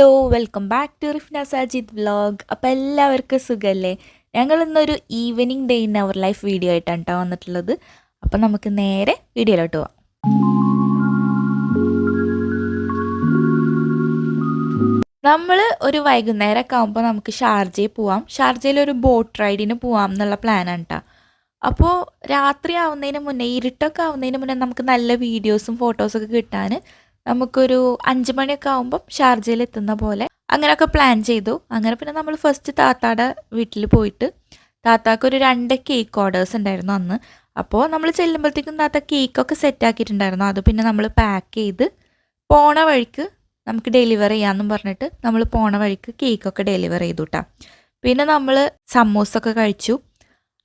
Hello welcome back to Rifna Sajid vlog അപ്പോൾ എല്ലാവർക്കും സുഖമല്ലേ ഞങ്ങൾ ഇന്നൊരു evening day in our life video ആയിട്ടാണ് കേട്ടോ വന്നിട്ടുള്ളത്. അപ്പോൾ നമുക്ക് നേരെ വീഡിയോയിലോട്ട് പോവാം. നമ്മൾ ഒരു വൈകുന്നേരമൊക്കെ ആകുമ്പോൾ നമുക്ക് ഷാർജയിൽ പോവാം. ഷാർജയിൽ ഒരു ബോട്ട് റൈഡിന് പോവാം എന്നുള്ള പ്ലാനാണ് കേട്ടോ അപ്പോൾ രാത്രി ആവുന്നതിന് മുന്നേ ഇരുട്ടൊക്കെ ആവുന്നതിന് മുന്നേ നമുക്ക് നല്ല വീഡിയോസും ഫോട്ടോസൊക്കെ കിട്ടാൻ നമുക്കൊരു അഞ്ച് മണിയൊക്കെ ആകുമ്പം ഷാർജയിൽ എത്തുന്ന പോലെ അങ്ങനെയൊക്കെ പ്ലാൻ ചെയ്തു. അങ്ങനെ പിന്നെ നമ്മൾ ഫസ്റ്റ് താത്താടെ വീട്ടിൽ പോയിട്ട് താത്താക്ക് ഒരു രണ്ട് കേക്ക് ഓർഡേഴ്സ് ഉണ്ടായിരുന്നു അന്ന്. അപ്പോൾ നമ്മൾ ചെല്ലുമ്പോഴത്തേക്കും താത്ത കേക്കൊക്കെ സെറ്റ് ആക്കിയിട്ടുണ്ടായിരുന്നു. അത് പിന്നെ നമ്മൾ പാക്ക് ചെയ്ത് പോണ വഴിക്ക് നമുക്ക് ഡെലിവർ ചെയ്യാമെന്നും പറഞ്ഞിട്ട് നമ്മൾ പോണ വഴിക്ക് കേക്കൊക്കെ ഡെലിവർ ചെയ്തു പിന്നെ നമ്മൾ സമൂസൊക്കെ കഴിച്ചു.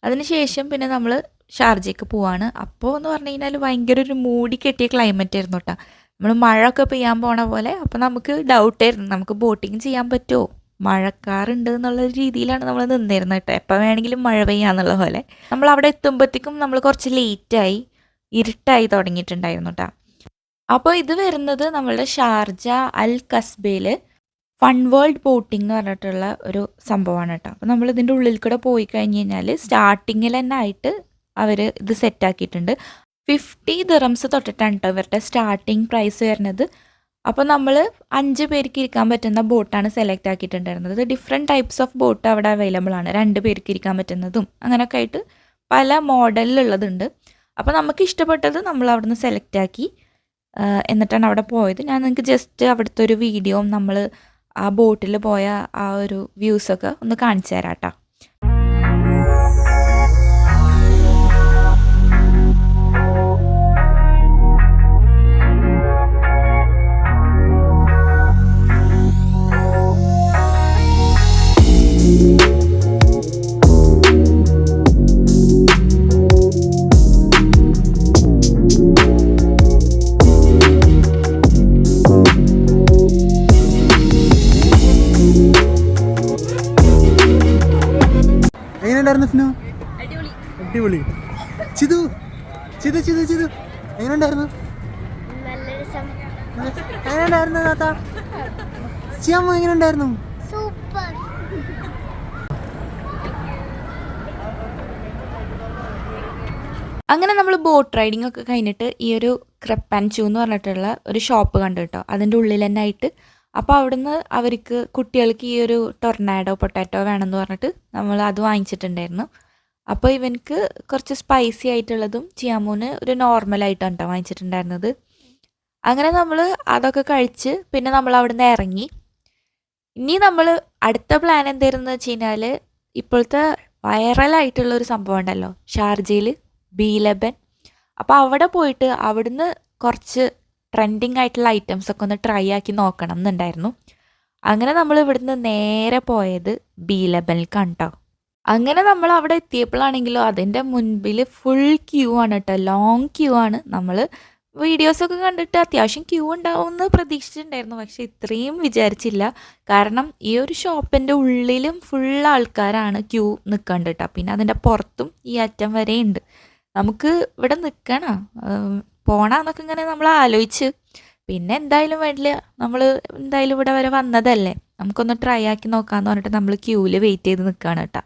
അതിനുശേഷം പിന്നെ നമ്മൾ ഷാർജയ്ക്ക് പോവാണ്. അപ്പോൾ എന്ന് പറഞ്ഞു കഴിഞ്ഞാൽ ഭയങ്കര ഒരു മൂടി കെട്ടിയ ക്ലൈമറ്റ് ആയിരുന്നു കേട്ടോ നമ്മൾ മഴയൊക്കെ പെയ്യാൻ പോണ പോലെ അപ്പോൾ നമുക്ക് ഡൗട്ടായിരുന്നു നമുക്ക് ബോട്ടിങ് ചെയ്യാൻ പറ്റുമോ മഴക്കാറുണ്ട് എന്നുള്ള രീതിയിലാണ് നമ്മൾ നിന്നിരുന്നത് കേട്ടോ. എപ്പോൾ വേണമെങ്കിലും മഴ പെയ്യാന്നുള്ള പോലെ. നമ്മൾ അവിടെ എത്തുമ്പോഴത്തേക്കും നമ്മൾ കുറച്ച് ലേറ്റായി ഇരുട്ടായി തുടങ്ങിയിട്ടുണ്ടായിരുന്നു കേട്ടോ അപ്പോൾ ഇത് വരുന്നത് നമ്മളുടെ ഷാർജ അൽ കസ്ബയിൽ ഫൺ വേൾഡ് ബോട്ടിംഗ് എന്ന് പറഞ്ഞിട്ടുള്ള ഒരു സംഭവമാണ് കേട്ടോ അപ്പോൾ നമ്മൾ ഇതിന്റെ ഉള്ളിൽ കൂടെ പോയി കഴിഞ്ഞ് കഴിഞ്ഞാൽ സ്റ്റാർട്ടിങ്ങിൽ തന്നെ ആയിട്ട് അവർ ഇത് സെറ്റാക്കിയിട്ടുണ്ട് ഫിഫ്റ്റി ദിറംസ് തൊട്ടിട്ടാണ് കേട്ടോ ഇവരുടെ സ്റ്റാർട്ടിങ് പ്രൈസ് വരുന്നത്. അപ്പോൾ നമ്മൾ അഞ്ച് പേർക്ക് ഇരിക്കാൻ പറ്റുന്ന ബോട്ടാണ് സെലക്ട് ആക്കിയിട്ടുണ്ടായിരുന്നത്. ഡിഫറെന്റ് ടൈപ്സ് ഓഫ് ബോട്ട് അവിടെ അവൈലബിൾ ആണ്. രണ്ട് പേർക്ക് ഇരിക്കാൻ പറ്റുന്നതും അങ്ങനെയൊക്കെ ആയിട്ട് പല മോഡലിലുള്ളതുണ്ട് അപ്പോൾ നമുക്ക് ഇഷ്ടപ്പെട്ടത് നമ്മൾ അവിടുന്ന് സെലക്ട് ആക്കി എന്നിട്ടാണ് അവിടെ പോയത്. ഞാൻ നിങ്ങൾക്ക് ജസ്റ്റ് അവിടുത്തെ ഒരു വീഡിയോ നമ്മൾ ആ ബോട്ടിൽ പോയ ആ ഒരു വ്യൂസൊക്കെ ഒന്ന് കാണിച്ചു തരാം കേട്ടോ എങ്ങനെയുണ്ടായിരുന്നു ഫിനു? അടിപൊളി. ചിതു ചിതു ചിതു ചിതു. എങ്ങനെയുണ്ടായിരുന്നു? നല്ല രസം എങ്ങനെയുണ്ടായിരുന്നു താത്ത? ചിയമ്മ എങ്ങനെയുണ്ടായിരുന്നു? സൂപ്പർ. അങ്ങനെ നമ്മൾ ബോട്ട് റൈഡിംഗ് ഒക്കെ കഴിഞ്ഞിട്ട് ഈ ഒരു ക്രെപ്പാൻചു എന്ന് പറഞ്ഞിട്ടുള്ള ഒരു ഷോപ്പ് കണ്ടു കേട്ടോ. അതിന്റെ ഉള്ളിൽ തന്നെ ആയിട്ട് അപ്പോൾ അവിടുന്ന് അവർക്ക് കുട്ടികൾക്ക് ഈ ഒരു ടൊർണാഡോ പൊട്ടാറ്റോ വേണമെന്ന് പറഞ്ഞിട്ട് നമ്മൾ അത് വാങ്ങിച്ചിട്ടുണ്ടായിരുന്നു. അപ്പോൾ ഇവനക്ക് കുറച്ച് സ്പൈസി ആയിട്ടുള്ളതും ചിയാമൂന് ഒരു നോർമലായിട്ടാണ് കേട്ടോ വാങ്ങിച്ചിട്ടുണ്ടായിരുന്നത്. അങ്ങനെ നമ്മൾ അതൊക്കെ കഴിച്ച് പിന്നെ നമ്മൾ അവിടുന്ന് ഇറങ്ങി. ഇനി നമ്മൾ അടുത്ത പ്ലാൻ എന്തായിരുന്നു വെച്ച് കഴിഞ്ഞാൽ ഇപ്പോഴത്തെ വൈറലായിട്ടുള്ള ഒരു സംഭവം ഉണ്ടല്ലോ ഷാർജയിൽ ബീലബൻ അപ്പോൾ അവിടെ പോയിട്ട് അവിടുന്ന് കുറച്ച് ട്രെൻഡിങ് ആയിട്ടുള്ള ഐറ്റംസ് ഒക്കെ ഒന്ന് ട്രൈ ആക്കി നോക്കണം എന്നുണ്ടായിരുന്നു. അങ്ങനെ നമ്മൾ ഇവിടുന്ന് നേരെ പോയത് ബി ലെബനിൽക്കാണ് കേട്ടോ അങ്ങനെ നമ്മൾ അവിടെ എത്തിയപ്പോഴാണെങ്കിലോ അതിന്റെ മുൻപിൽ ഫുൾ ക്യൂ ആണ് കേട്ടോ ലോങ് ക്യൂ ആണ്. നമ്മൾ വീഡിയോസൊക്കെ കണ്ടിട്ട് അത്യാവശ്യം ക്യൂ ഉണ്ടാവും എന്ന് പ്രതീക്ഷിച്ചിട്ടുണ്ടായിരുന്നു. പക്ഷെ ഇത്രയും വിചാരിച്ചില്ല. കാരണം ഈ ഒരു ഷോപ്പിന്റെ ഉള്ളിലും ഫുൾ ആൾക്കാരാണ് ക്യൂ നിൽക്കേണ്ടത് കേട്ടോ പിന്നെ അതിന്റെ പുറത്തും ഈ അറ്റം വരെ ഉണ്ട്. നമുക്ക് ഇവിടെ നിൽക്കണം. പോണമെന്നൊക്കെ ഇങ്ങനെ നമ്മൾ ആലോചിച്ച് പിന്നെ എന്തായാലും വേണ്ടില്ല. നമ്മൾ എന്തായാലും ഇവിടെ വരെ വന്നതല്ലേ. നമുക്കൊന്ന് ട്രൈ ആക്കി നോക്കാമെന്ന് പറഞ്ഞിട്ട് നമ്മൾ ക്യൂവിൽ വെയിറ്റ് ചെയ്ത് നിൽക്കുകയാണ് കേട്ടോ.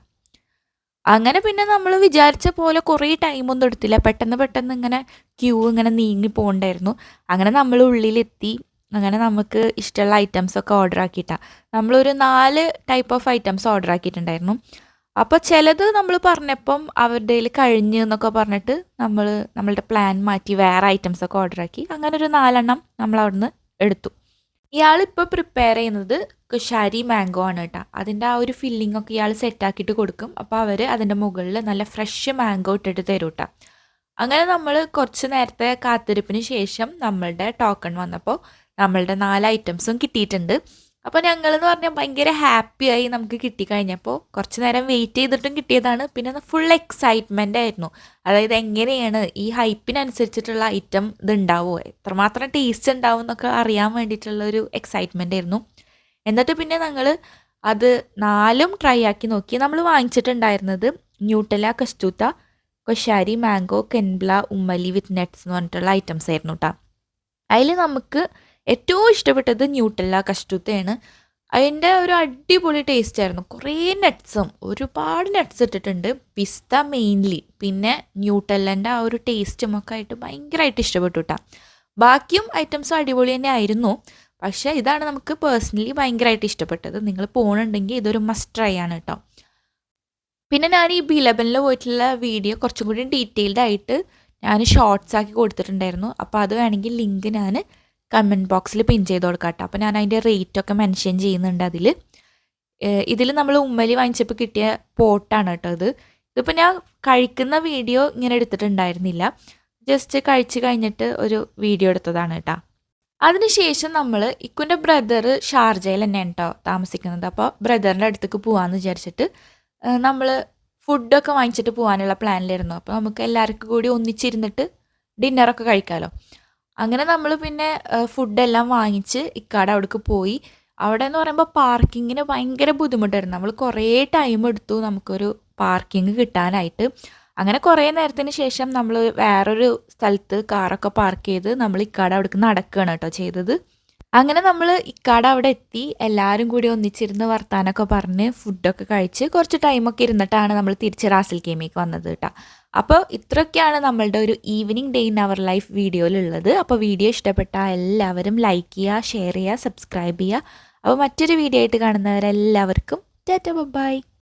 അങ്ങനെ പിന്നെ നമ്മൾ വിചാരിച്ച പോലെ കുറേ ടൈമൊന്നും എടുത്തില്ല. പെട്ടെന്ന് പെട്ടെന്ന് ഇങ്ങനെ ക്യൂ ഇങ്ങനെ നീങ്ങി പോകണ്ടായിരുന്നു അങ്ങനെ നമ്മൾ ഉള്ളിലെത്തി. അങ്ങനെ നമുക്ക് ഇഷ്ടമുള്ള ഐറ്റംസ് ഒക്കെ ഓർഡർ ആക്കിയിട്ടാണ് നമ്മളൊരു നാല് ടൈപ്പ് ഓഫ് ഐറ്റംസ് ഓർഡർ ആക്കിയിട്ടുണ്ടായിരുന്നു. അപ്പോൾ ചിലത് നമ്മൾ പറഞ്ഞപ്പം അവരുടെ കയ്യിൽ കഴിഞ്ഞ് എന്നൊക്കെ പറഞ്ഞിട്ട് നമ്മൾ നമ്മളുടെ പ്ലാൻ മാറ്റി വേറെ ഐറ്റംസ് ഒക്കെ ഓർഡർ ആക്കി. അങ്ങനെ ഒരു നാലെണ്ണം നമ്മൾ അവിടുന്ന് എടുത്തു. ഇയാളിപ്പോൾ പ്രിപ്പയർ ചെയ്യുന്നത് കുഷാരി മാംഗോ ആണ് കേട്ടോ അതിന്റെ ആ ഒരു ഫില്ലിംഗ് ഒക്കെ ഇയാൾ സെറ്റാക്കിയിട്ട് കൊടുക്കും. അപ്പോൾ അവർ അതിന്റെ മുകളിൽ നല്ല ഫ്രഷ് മാംഗോ ഇട്ടിട്ട് തരും കേട്ടോ അങ്ങനെ നമ്മൾ കുറച്ച് നേരത്തെ കാത്തിരിപ്പിന് ശേഷം നമ്മളുടെ ടോക്കൺ വന്നപ്പോൾ നമ്മളുടെ നാല് ഐറ്റംസും കിട്ടിയിട്ടുണ്ട്. അപ്പോൾ ഞങ്ങൾ എന്ന് പറഞ്ഞാൽ ഭയങ്കര ഹാപ്പിയായി നമുക്ക് കിട്ടിക്കഴിഞ്ഞപ്പോൾ കുറച്ച് നേരം വെയിറ്റ് ചെയ്തിട്ടും കിട്ടിയതാണ്. പിന്നെ ഫുൾ എക്സൈറ്റ്മെന്റ് ആയിരുന്നു. അതായത് എങ്ങനെയാണ് ഈ ഹൈപ്പിനനുസരിച്ചിട്ടുള്ള ഐറ്റം ഇത് ഉണ്ടാവുമോ എത്രമാത്രം ടേസ്റ്റ് ഉണ്ടാവും എന്നൊക്കെ അറിയാൻ വേണ്ടിയിട്ടുള്ള ഒരു എക്സൈറ്റ്മെന്റ് ആയിരുന്നു. എന്നിട്ട് പിന്നെ ഞങ്ങൾ അത് നാലും ട്രൈ ആക്കി നോക്കി. നമ്മൾ വാങ്ങിച്ചിട്ടുണ്ടായിരുന്നത് ന്യൂട്ടല കസ്തൂത്ത കൊശാരി മാംഗോ കെൻബ്ല ഉമ്മലി വിത്ത് നെറ്റ്സ് എന്ന് പറഞ്ഞിട്ടുള്ള ഐറ്റംസ് ആയിരുന്നു കേട്ടോ അതിൽ നമുക്ക് ഏറ്റവും ഇഷ്ടപ്പെട്ടത് ന്യൂട്ടല്ല കഷ്ടൂത്തയാണ് അതിന്റെ ഒരു അടിപൊളി ടേസ്റ്റ് ആയിരുന്നു. കുറേ നട്ട്സും ഒരുപാട് നട്ട്സ് ഇട്ടിട്ടുണ്ട്. പിസ്ത മെയിൻലി പിന്നെ ന്യൂട്ടല്ലന്റെ ആ ഒരു ടേസ്റ്റും ഒക്കെ ആയിട്ട് ഭയങ്കരമായിട്ട് ഇഷ്ടപ്പെട്ടു കേട്ടോ ബാക്കിയും ഐറ്റംസും അടിപൊളി തന്നെ ആയിരുന്നു. പക്ഷേ ഇതാണ് നമുക്ക് പേഴ്സണലി ഭയങ്കരമായിട്ട് ഇഷ്ടപ്പെട്ടത്. നിങ്ങൾ പോകണുണ്ടെങ്കിൽ ഇതൊരു മസ്റ്റ് ട്രൈ ആണ് കേട്ടോ പിന്നെ ഞാൻ ഈ ബി ലെവനിൽ പോയിട്ടുള്ള വീഡിയോ കുറച്ചും കൂടി ഡീറ്റെയിൽഡ് ആയിട്ട് ഞാൻ ഷോർട്സ് ആക്കി കൊടുത്തിട്ടുണ്ടായിരുന്നു. അപ്പോൾ അത് വേണമെങ്കിൽ ലിങ്ക് ഞാൻ കമന്റ് ബോക്സിൽ പിൻ ചെയ്ത് കൊടുക്കാം കേട്ടോ അപ്പോൾ ഞാൻ അതിന്റെ റേറ്റ് ഒക്കെ മെൻഷൻ ചെയ്യുന്നുണ്ട് അതിൽ ഇതിൽ നമ്മൾ ഉമ്മലി വാങ്ങിച്ചപ്പോൾ കിട്ടിയ പോട്ടാണ് കേട്ടോ ഇത്. ഇതിപ്പോൾ ഞാൻ കഴിക്കുന്ന വീഡിയോ ഇങ്ങനെ എടുത്തിട്ടുണ്ടായിരുന്നില്ല. ജസ്റ്റ് കഴിച്ച് കഴിഞ്ഞിട്ട് ഒരു വീഡിയോ എടുത്തതാണ് കേട്ടോ. അതിനുശേഷം നമ്മൾ ഇക്കുന്റെ ബ്രദർ ഷാർജയിൽ തന്നെയാണ് കേട്ടോ താമസിക്കുന്നത്. അപ്പോൾ ബ്രദറിന്റെ അടുത്തേക്ക് പോകാമെന്ന് വിചാരിച്ചിട്ട് നമ്മൾ ഫുഡൊക്കെ വാങ്ങിച്ചിട്ട് പോകാനുള്ള പ്ലാനിലായിരുന്നു അപ്പോൾ നമുക്ക് എല്ലാവർക്കും കൂടി ഒന്നിച്ചിരുന്നിട്ട് ഡിന്നറൊക്കെ കഴിക്കാമല്ലോ അങ്ങനെ നമ്മൾ പിന്നെ ഫുഡെല്ലാം വാങ്ങിച്ച് ഇക്കാട് അവിടേക്ക് പോയി. അവിടെ എന്ന് പറയുമ്പോൾ പാർക്കിങ്ങിന് ഭയങ്കര ബുദ്ധിമുട്ടായിരുന്നു. നമ്മൾ കുറേ ടൈം എടുത്തു നമുക്കൊരു പാർക്കിംഗ് കിട്ടാനായിട്ട്. അങ്ങനെ കുറേ നേരത്തിന് ശേഷം നമ്മൾ വേറൊരു സ്ഥലത്ത് കാറൊക്കെ പാർക്ക് ചെയ്ത് നമ്മൾ ഇക്കാട് അവിടേക്ക് നടക്കുകയാണ് കേട്ടോ ചെയ്തത്. അങ്ങനെ നമ്മൾ ഇക്കാട് അവിടെ എത്തി. എല്ലാവരും കൂടി ഒന്നിച്ചിരുന്ന് വർത്താനൊക്കെ പറഞ്ഞ് ഫുഡൊക്കെ കഴിച്ച് കുറച്ച് ടൈമൊക്കെ ഇരുന്നിട്ടാണ് നമ്മൾ തിരിച്ച് റാസൽ കേമിക്ക് വന്നത് കേട്ടോ. അപ്പോൾ ഇത്രയൊക്കെയാണ് നമ്മളുടെ ഒരു evening day in our life വീഡിയോയിലുള്ളത്. അപ്പോൾ വീഡിയോ ഇഷ്ടപ്പെട്ട എല്ലാവരും ലൈക്ക് ചെയ്യുക ഷെയർ ചെയ്യുക സബ്സ്ക്രൈബ് ചെയ്യുക. അപ്പോൾ മറ്റൊരു വീഡിയോ ആയിട്ട് കാണുന്നവരെല്ലാവർക്കും ടാറ്റ ബൈ